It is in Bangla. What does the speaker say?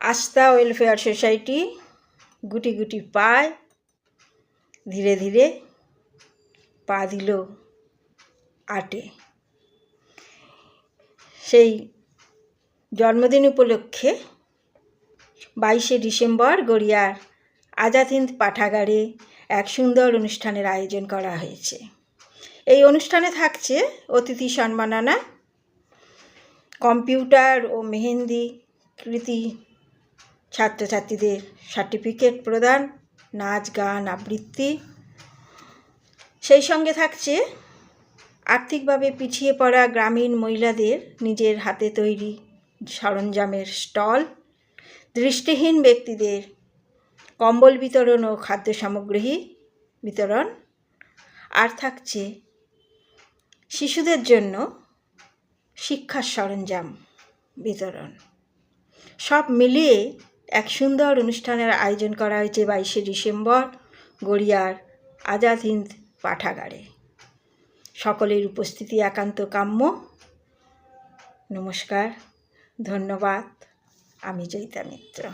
আস্থা ওয়েলফেয়ার সোসাইটি গুটি গুটি পায়, ধীরে ধীরে পা দিল আটে। সেই জন্মদিন উপলক্ষে বাইশে ডিসেম্বর গড়িয়ার আজাদ হিন্দ পাঠাগারে এক সুন্দর অনুষ্ঠানের আয়োজন করা হয়েছে। এই অনুষ্ঠানে থাকছে অতিথি সম্মাননা, কম্পিউটার ও মেহেন্দি, কৃতি ছাত্রছাত্রীদের সার্টিফিকেট প্রদান, নাচ, গান, আবৃত্তি। সেই সঙ্গে থাকছে আর্থিকভাবে পিছিয়ে পড়া গ্রামীণ মহিলাদের নিজের হাতে তৈরি সরঞ্জামের স্টল। দৃষ্টিহীন ব্যক্তিদের কম্বল বিতরণ ও খাদ্য সামগ্রী বিতরণ। আর থাকছে শিশুদের জন্য শিক্ষার সরঞ্জাম বিতরণ। সব মিলিয়ে এক সুন্দর অনুষ্ঠানের আয়োজন করা হয়েছে বাইশে ডিসেম্বর গড়িয়ার আজাদ হিন্দ পাঠাগারে। সকলের উপস্থিতি একান্ত কাম্য। নমস্কার, ধন্যবাদ। আমি জয়িতা মিত্র।